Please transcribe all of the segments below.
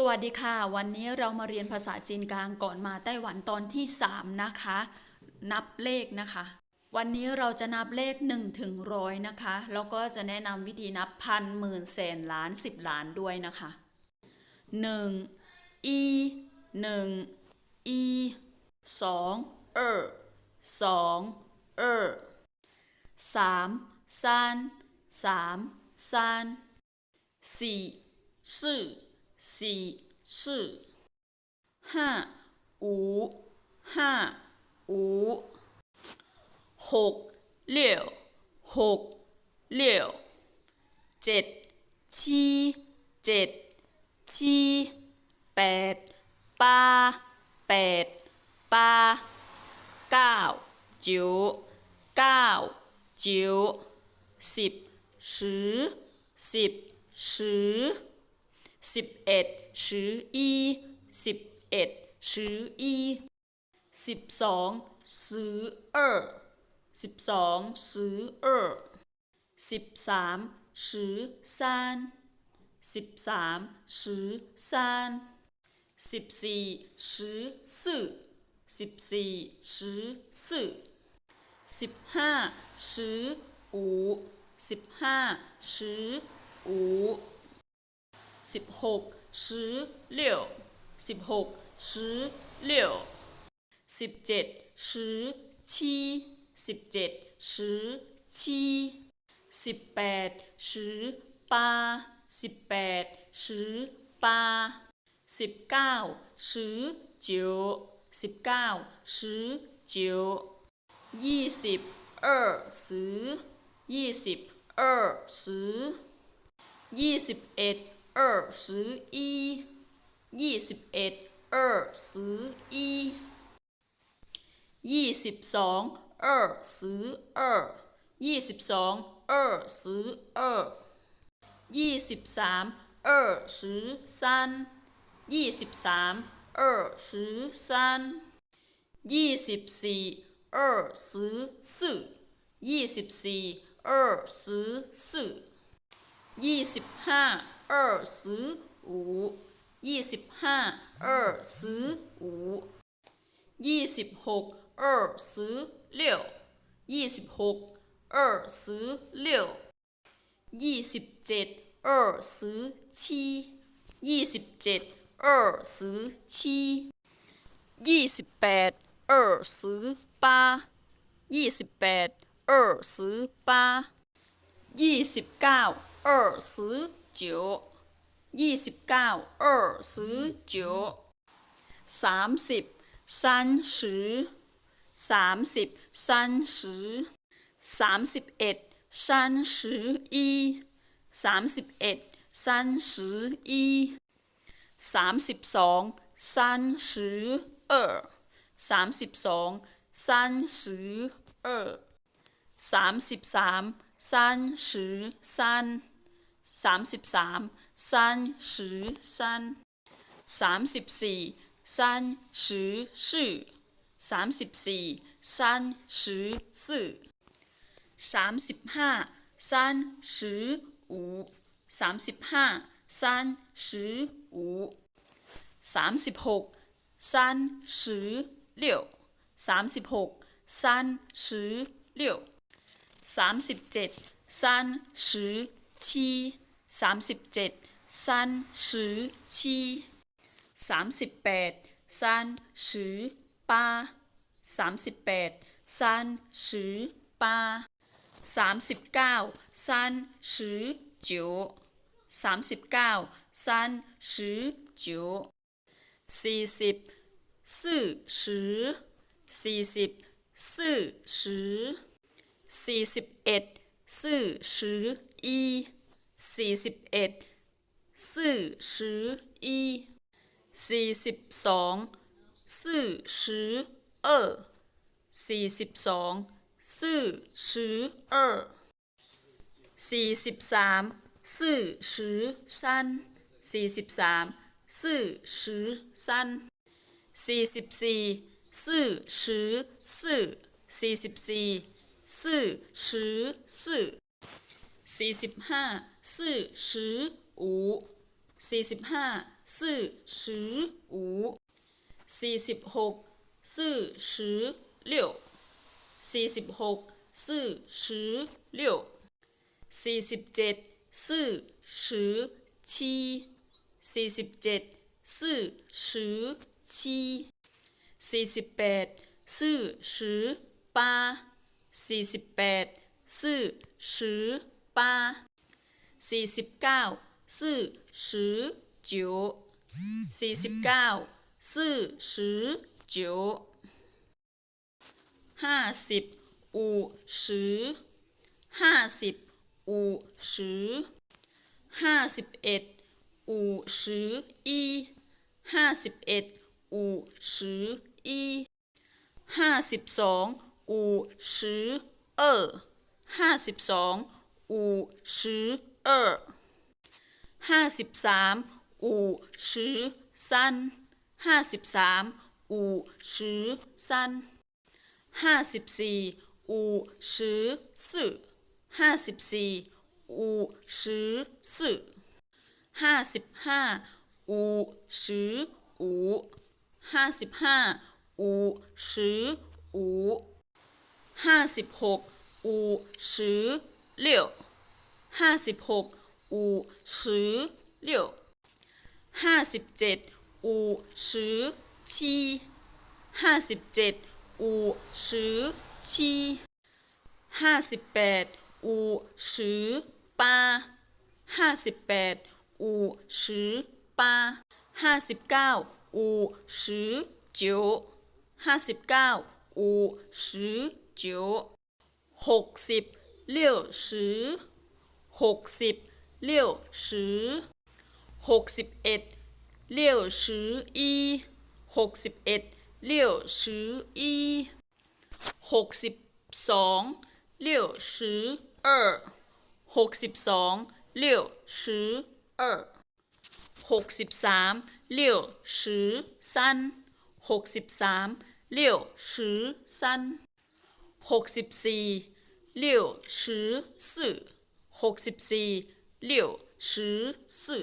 สวัสดีค่ะ วันนี้เรามาเรียนภาษาจีนกลางก่อนมาไต้หวันตอนที่ 3 นะคะ นับเลขนะคะ วันนี้เราจะนับเลข1ถึงร้อยนะคะ แล้วก็จะแนะนำวิธีนับพันหมื่นแสนล้านสิบล้านด้วยนะคะ 1 อี 1 อีสองเออสองเออสามซานสามซานสี่สี่ สี่สี่ห้า五ห้า五หก六หก六เจ็ด七เจ็ด七แปด八แปด八เก้า九เก้า九สิบ十สิบ十 สิบเอ็ดชื่ออีสิบเอ็ดชื่ออีสิบสองซื้อเออสิบสองซื้อเออสิบสามซื้อซานสิบสามซื้อซานสิบสี่ซื้อสื่อสิบสี่ซื้อสื่อสิบห้าซื้ออูสิบห้าซื้ออู สิบหกสิบหกสิบหกสิบเกสิบเจ็ดสิบชีสิบเจ็ดสิบชีสิบแปดสิบแปดสิบแปดสิบแปดสิบเก้าสิบเจ้าสิบเก้าสิบเจ้ายี่สิบเออสิบยี่สิบเออสิบยี่สิบเอ็ด 二十一ยี่สิบเอ็ด二十一ยี่สิบสอง二十二ยี่สิบสอง二十二ยี่สิบสาม二十三ยี่สิบสาม二十三ยี่สิบสี่二十四ยี่สิบสี่二十四ยี่สิบห้า 二十五ยี่สิบห้า二十五ยี่สิบหก二十六ยี่สิบหก二十六ยี่สิบเจ็ด二十七ยี่สิบเจ็ด二十七ยี่สิบแปด二十八ยี่สิบแปด二十八ยี่สิบเก้า二十 九ยี่สิบเก้า二十九สามสิบ三十สามสิบ三十สามสิบเอ็ด三十一สามสิบเอ็ด三十一สามสิบสอง三十二สามสิบสอง三十二สามสิบสาม三十三 三十三，三十三，三十四，三十四。三十四，三十四、三十八、三十五、三十八、三十五。三十六三十六、三十七、三十อ ชีสามสิบเจ็ดซันซือชีสสามสิบแปดซันซือปาสามสิบแปดซันซือปาสสามิบเก้าซันซือจิ๋วสามสิบเก้าซันซือจิ๋วสี่สิบสี่สิอสี่สิบสื่อสือสี่สิบเอ็ดสี่สิอ อีสี่สิบเอ็ดซื่อชื้ออีสี่สิบสองซื่อชื้อเออสี่สิบสองซื่อชื้อเออสี่สิบสามซื่อชื้อสั้นสี่สิบสามซื่อชื้อสั้นสี่สิบสี่ซื่อชื้อซื่อสี่สิบสี่ซื่อชื้อซื่อ สี่สิบห้าซื่อชืออูสี่สิบห้าซื่อชืออูสี่สิบหกซื่อชือเสี่สิบหกซื่อชือเสี่สิบเจ็ดซื่อชือชีสี่สิบเจ็ดซื่อชือชีสี่สิบแปดซื่อชือปาสี่สิบแปดซื่อชือ สิบเก้า四十九สี่สิบเก้า四十九ห้าสิบ五十ห้าสิบ五十ห้าสิบเอ็ด五十一ห้าสิบเอ็ด五十一ห้าสิบสอง五十二ห้าสิบสอง อูชืห้าสิบสามอูชือสั้ห้าสิบสามอูชืห้าสิบสี่อูชืห้าสิบสี่อูชืห้าสิบห้าอูชืห้าสิบห้าอูชืออูห้าสิบหกอู 六ห้าสิบหก五十六ห้าสิบเจ็ด五十七ห้าสิบเจ็ด五十七ห้าสิบแปด五十八ห้าสิบแปด五十八ห้าสิบเก้า五十九ห้าสิบเก้า五十九หกสิบ 六สือหกสิบ六หกสิบเอ็ดเลี้หกสิบเอ็ด六十一六ยวสืหกสิบสอง六十二六ยวสืหกสิบสองเลี้หกสิบสาม六十三六ยวสืหกสิบสามเลี้หกสิบสี่ ลิวชืสื่หกสิบสี่ลิวชือสื่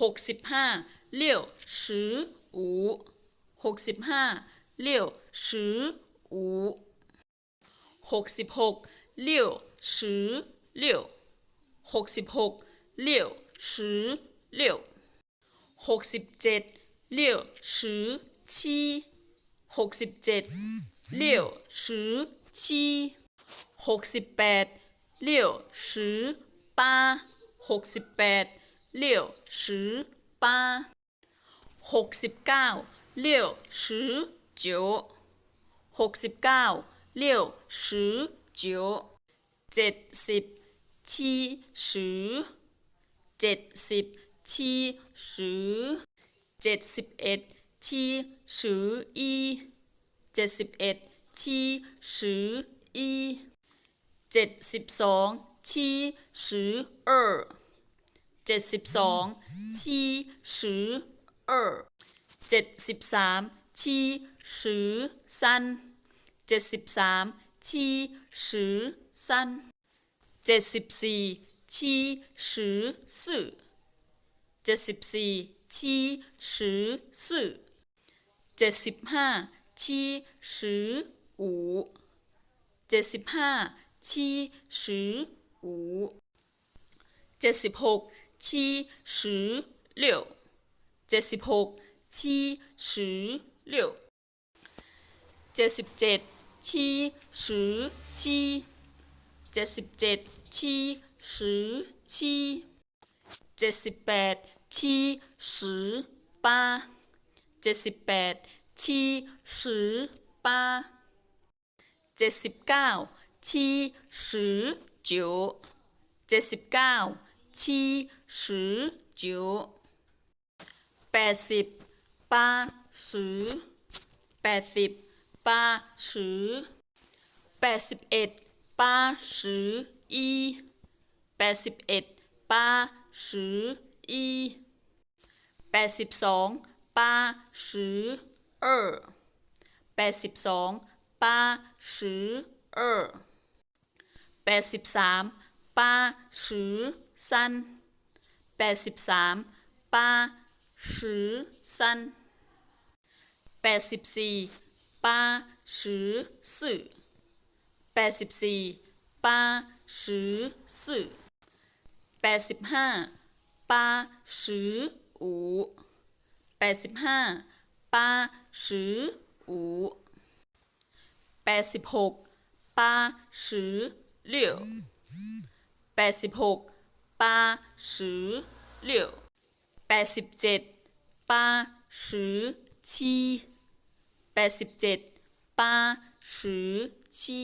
หกสิบห้าลิวชืออูหกสิบห้าลิวชืออูหกสิบหกลิวชือลิหกสิบหกลิวชือลิวหกสิบเจ็ดลิวชือชีหกสิบเจ็ดลิวชือชี หกสิบแปดเลี่ยวสือปดหกสิบแปดเลี่ยวสือปดหกสิบเก้าเลี่ยวสิบเจ้าหกสิบเก้าเลี่ยวสิบเจ้าเจ็ดสิบชีสือเจ็ดสิบชีสือเจ็ดสิบเอ็ดชีสืออีเจ็ดสิบเอ็ดชีสือ อีเจ็ดสิบสอง七十二เจ็ดสิบสอง七十二เจ็ดสิบสาม七十三เจ็ดสิบสาม七十三เจ็ดสิบสี่七十四เจ็ดสิบสี่七十四เจ็ดสิบห้าชีสืออู เจ็ดสิบห้าชีสือเจ็ดสิบหกชีสือเจ็ดสิบหกชีสือเจ็ดสิบเจ็ดชีสือชีเจ็ดสิบเจ็ดชีสือชีเจ็ดสิบแปดชีสือป้เจ็ดสิบแปดชีสือป้ เจ็ดสิบเก้าชีสือจิ๋วเจ็ดสิบเก้าชีสือจิ๋วแปดสิบปาสือแปดสิบปาสือแปดสิบเอ็ดปาสืออีแปดสิบเอ็ดปาสืออีแปดสิบสองปาสือเออแปดสิบสอง 八十二แปดสิบสาม八十三แปดสิบสาม八 十三แปดสิบสี่八十四แปดสิบสี่八十四แปดสิบห้า八十五แปดสิบห้า八十五 แปดสิบหกปาสือหแปดสิบหกปาสือหแปดสิบเจ็ดปาสือชีแปดสิบเจ็ดปาสือชี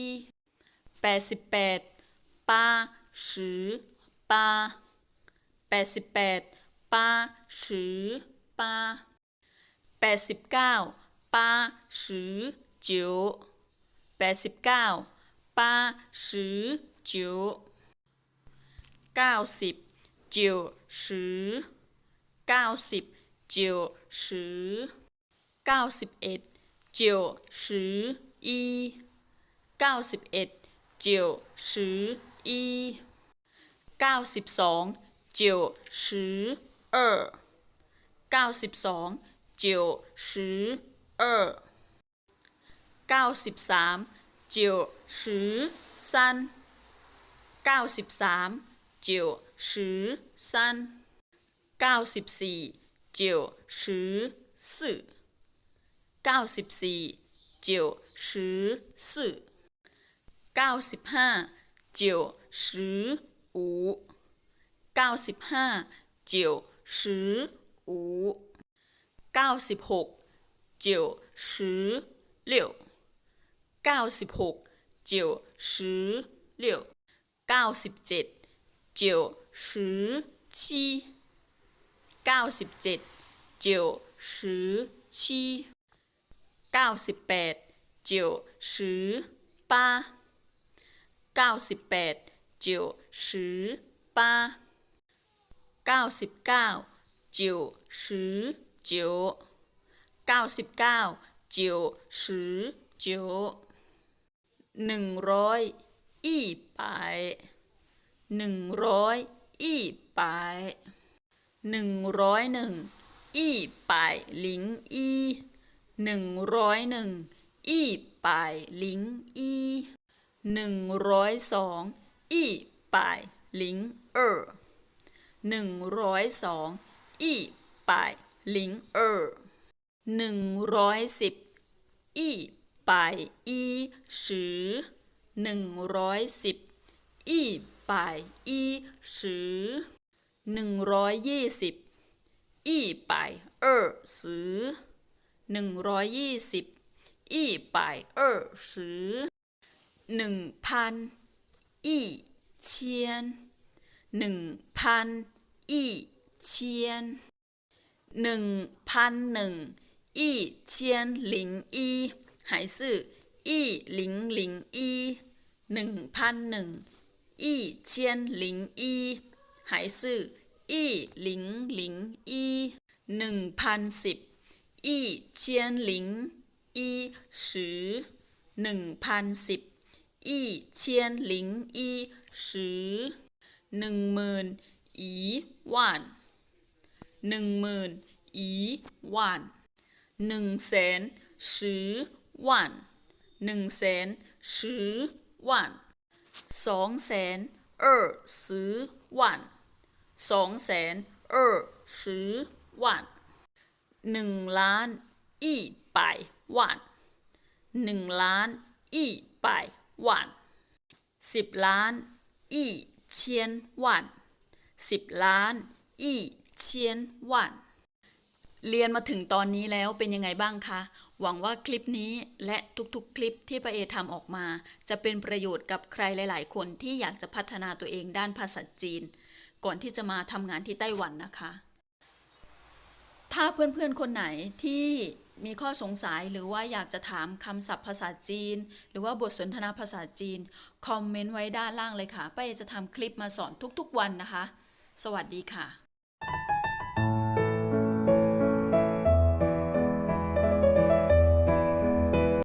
แปดสิบแปดปาสือแปดสิบแปดป้าสือป้าแปดสิบเก้าปาสือเจีย 89ป้าสือจิ๋ว90จิ๋วสือ90จิ๋วสือ91จิ๋วสืออี91จิ๋วสืออี92จิ๋วสือ二92จิ๋สอ二 เก้าสิบสามจิวสือซันเก้าสิบสามจิวสือซันเก้าสิบสี่จิวสือสื่เก้าสิบสี่จิวสือสื่เก้าสิบห้าจิวสืออูเก้าสิบห้าจิวสืออูเก้าสิบหกจิวสือ六 เก้าสิบหกเจียวสิอเลี่ยวเก้าสิบเจ็ดเจียวสือชีเก้าสิบเจ็ดเจียวสือชีเก้าสิบแปดเจียวสือป้าเก้าสิบแปดเจียวสือป้าเก้าสิบเก้าเจียวสืเจียวเก้าสิบเก้าเจียวสืเจียว หนึ่งร้อยยี่ไปหนึ่งร้อยยี่ไปหนึ่งร้อยหนึ่งยี่ไปหลิงอีหนึ่งร้อยหนึ่งยี่ไปหลิงอีหนึ่งร้อยสองยี่ไปหลิงเออหนึ่งร้อยสองยี่ไปหลิงเออหนึ่งร้อยสิบยี่ ไปอีสือหนึ่งร้อยสิบยี่ไปอีสือหนึ่งร้อยยี่สิบยี่ไปเออสือหนึ่งร้อยยี่สิบยี่ไปเออสือหนึ่งพันยี่เชียนหนึ่งพันยี่เชียนหนึ่งพันหนึ่งยี่เชียนหลิงอี 还是一零零一零潘零一千零一，还是一零零一零潘十一千零一十零潘十一千零一十一万一万一万一万零千十。 วันหนึ่งแสนชือวันสองแสนเออสือวันสองแสนเออสือวันหนึ่งล้านอีไปวันหนึ่งล้านอีไปวันสิบล้านอีเชียนวันสิบล้านอีเชียนวันเรียนมาถึงตอนนี้แล้วเป็นยังไงบ้างคะ หวังว่าคลิปนี้และทุกๆ คลิปที่ป้าเอทำออกมา จะเป็นประโยชน์กับใครหลาย ๆ คนที่อยากจะพัฒนาตัวเองด้านภาษาจีน ก่อนที่จะมาทำงานที่ไต้หวันนะคะ ถ้าเพื่อนๆ คนไหนที่มีข้อสงสัยหรือว่าอยากจะถามคำศัพท์ภาษาจีน หรือว่าบทสนทนาภาษาจีน คอมเมนต์ไว้ด้านล่างเลยค่ะป้าเอจะทำคลิปมาสอนทุกๆ วันนะคะ สวัสดีค่ะ